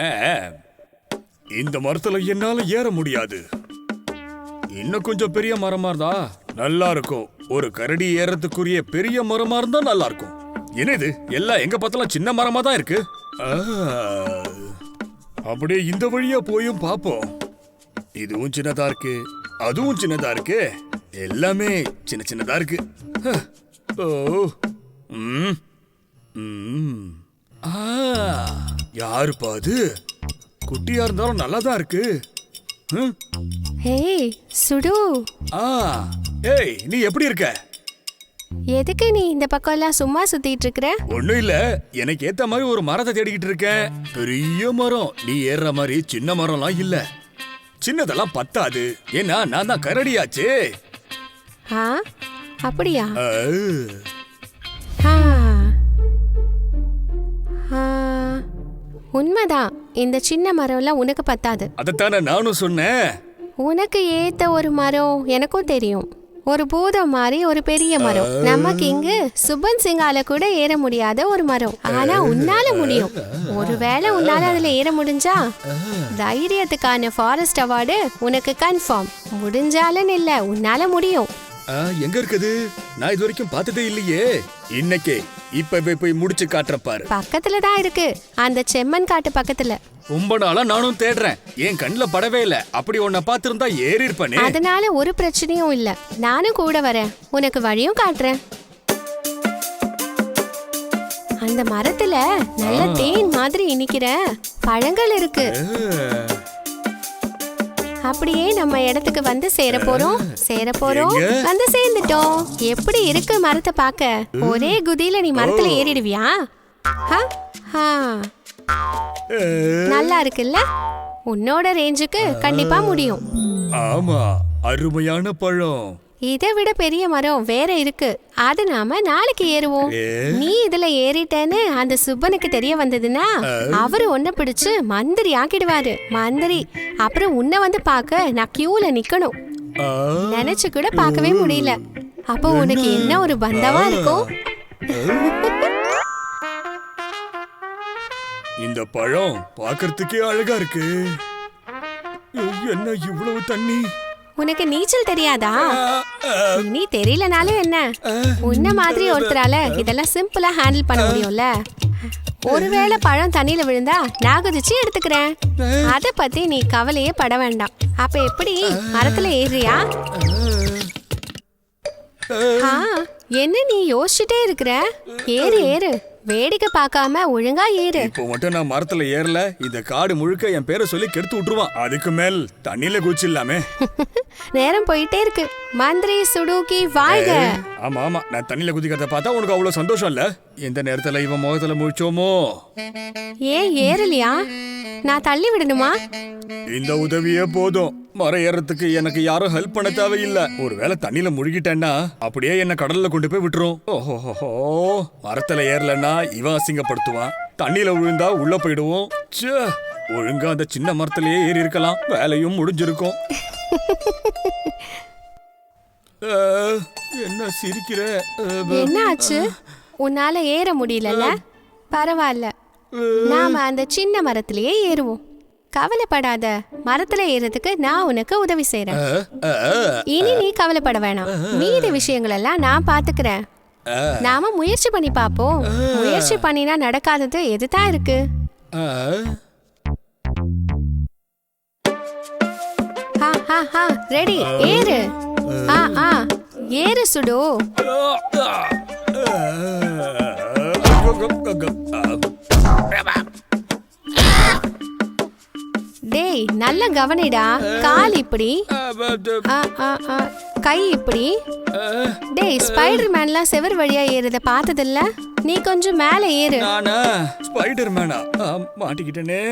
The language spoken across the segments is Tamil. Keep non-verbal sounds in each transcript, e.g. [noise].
ஆ. இந்த மரத்துல என்னால ஏற முடியாது. இன்னும் கொஞ்சம் பெரிய மரமா இருந்தா நல்லா இருக்கும். ஒரு கரடி ஏறத்துக்குரிய பெரிய மரமா இருந்தா நல்லா இருக்கும். என்னது? எல்லாம் எங்க பார்த்தாலும் சின்ன மரமா தான் இருக்கு அப்படியே இந்த வழியா போயும் பாப்போம். இதுவும் சின்னதா இருக்கு அதுவும் சின்னதா இருக்கு. எல்லாமே சின்ன சின்னதா இருக்கு. ஹ. ஓ ம் ம். ஆ யாருப்பா அது? குட்டியா இருந்தாலும் நல்லா தான் இருக்கு ஹேய் சுடு. ஆ ஏய் நீ எப்படி இருக்க? எதுக்கு நீ இந்த பக்கம் எல்லாம் சும்மா சுத்திட்டு இருக்கிற ஒண்ணும் இல்ல எனக்கு ஏத்த மாதிரி ஒரு மரத்தை தேடிக்கிட்டு இருக்கேன். பெரிய மரம். நீ ஏறுற மாதிரி சின்ன மரம்லாம் இல்ல. சின்னதெல்லாம் பத்தாது. ஏன்னா நான் தான் கரடியாச்சே. ஆ அப்படியா? ஆ. ஆ. உண்மைதான். இந்த சின்ன மரம்லாம் உனக்கு பத்தாது. அதைத்தானே நானும் சொன்னேன். உனக்கு ஏத்த ஒரு மரம் எனக்கும் தெரியும். ஒரு பூதம் மாதிரி ஒரு பெரிய மரம். நமக்கு இங்கு சுபன் சிங்கால கூட ஏற முடியாத ஒரு மரம். ஆனா உன்னால முடியும். ஒருவேளை உன்னால அதுல ஏற முடிஞ்சா? தைரியத்துக்கான ஃபாரஸ்ட் அவார்டு உனக்கு கன்ஃபார்ம் முடிஞ்சாலும் இல்ல உன்னால முடியும். எங்க இருக்குது? நான் இது வரைக்கும் பார்த்ததே இல்லையே. இன்னைக்கே. இப்பவே போய் முடிச்சு காட்டுறேன் பாரு. பக்கத்துல தான் இருக்கு. அந்த செம்மன் காட்டு பக்கத்துல. ரொம்ப நாளா நானும் தேடுறேன். என் கண்ணுல படவே இல்ல. அப்படி உன்னை பார்த்திருந்தா ஏறி இருப்பனே அதனால ஒரு பிரச்சனையும் இல்ல. நானும் கூட வரேன். உனக்கு வழியும் காட்டுறேன். அந்த மரத்துல நல்ல தேன் மாதிரி இனிக்கிற பழங்கள் இருக்கு. அப்படியே நம்ம இடத்துக்கு வந்து சேர போறோம். சேர போறோம்? வந்து சேர்ந்துட்டோம். எப்படி இருக்கு மரத்தை பார்க்க? ஒரே குதியில நீ மரத்துல ஏறிடுவியா? ஹ? ஹா. நல்லா இருக்குல்ல? உன்னோட ரேஞ்சுக்கு கண்டிப்பா முடியும். ஆமா அருமையான பழம். இதை விட பெரிய மரம் வேற இருக்கு. அது நாம நாளைக்கு ஏறுவோம்? நீ இதுல ஏறிட்டேன்னு அந்த சுப்பனுக்கு தெரிய வந்ததுன்னா அவரு உன்னை பிடிச்சு மந்திரி ஆக்கிடுவாரு. மந்திரி. அப்புறம் உன்னை வந்து பார்க்க நான் கியூல நிக்கணும். நினைச்சு கூட பார்க்கவே முடியல. அப்போ உனக்கு என்ன? ஒரு பந்தமா இருக்கும்? இந்த பழம் பார்க்கறதுக்கே அழகா இருக்கு. என்ன இவ்வளவு தண்ணி? உனக்கு நீச்சல் தெரியாதா? நீ தெரியலனாலும் என்ன? உன்ன மாதிரி ஒருத்தரால இதெல்லாம் சிம்பிளா ஹேண்டில் பண்ண முடியும்ல. ஒருவேளை பழம் தண்ணியில விழுந்தா நான் குதிச்சு எடுத்துக்கிறேன். அத பத்தி நீ கவலையே பட வேண்டாம். அப்ப எப்படி? மரத்துல ஏறியா ஆ, என்ன நீ யோசிச்சுட்டே இருக்கிற? ஏறு ஏறு. வேடிக்கை பார்க்காம ஒழுங்கா ஏறு. இப்போ மட்டும் நான் மரத்துல ஏறல இந்த காடு முழுக்க என் பேரை சொல்லி கெடுத்து விட்டுருவான். அதுக்கு மேல் தண்ணியில குச்சிடலாமே [laughs] நேரம் போயிட்டே இருக்கு. மந்திரி சுடுகி வாழ்க. ஆமா ஆமா. நான் தண்ணியில குதிக்கிறத பார்த்தா உனக்கு அவ்வளவு சந்தோஷம் இல்ல? எந்த நேரத்துல இவன் முகத்துல முழிச்சோமோ? ஏன் ஏறலையா? நான் தள்ளி விடணுமா? இந்த உதவியே போதும். மரம் ஏறதுக்கு எனக்கு யாரும் ஹெல்ப் பண்ண தேவையில்லை. ஒருவேளை தண்ணியில முழுகிட்டேன்னா அப்படியே என்ன கடல்ல கொண்டு போய் விட்டுரும். ஓஹோஹோ மரத்துல ஏறலன்னா இவன் அசிங்கப்படுத்துவான். தண்ணியில விழுந்தா உள்ள போயிடுவோம். ச்சே. ஒழுங்கா அந்த சின்ன மரத்திலேயே ஏறி இருக்கலாம். வேலையும் முடிஞ்சிருக்கும். என்ன சிரிக்கிற? அஹ், என்ன ஆச்சு? உன்னால ஏற முடியலல்ல? பரவாயில்ல நாம அந்த சின்ன மரத்திலேயே ஏறுவோம். கவலைப்படாத. மரத்துல ஏறதுக்கு நான் உனக்கு உதவி அஹ், இனி நீ கவலைப்பட வேணாம். மீதி விஷயங்கள் எல்லாம் நான் பாத்துக்கிறேன். நாம முயற்சி பண்ணி பாப்போம். முயற்சி பண்ணினா நடக்காதது எதுதான் இருக்கு? ரெடி ஏறு. ஆ ஆ ஏறு சுடு. ஏய் நல்ல கவனிடா. கால் இப்படி. கை இப்படி. டேய் ஸ்பைடர் மேன்லாம் செவர் வழியா ஏறுத பார்த்ததில்ல? நீ கொஞ்சம் மேல ஏறு. நானா? ஸ்பைடர் மேனா மாட்டிக்கிட்டனே.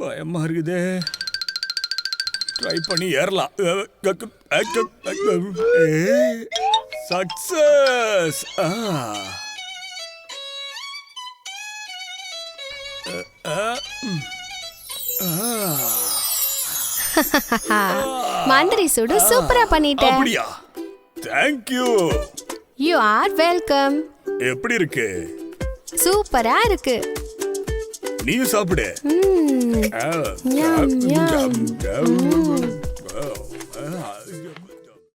பயமா இருக்குதே. ட்ரை பண்ணி ஏறலாம். சக்சஸ் [laughs] மந்திரி சுடு சூப்பரா பண்ணிட்ட. அப்படியா? தேங்க்யூ யூ ஆர் வெல்கம் எப்படி இருக்கு? சூப்பரா இருக்கு. நீயும் சாப்பிடு. ம். ஞம், ஞம்.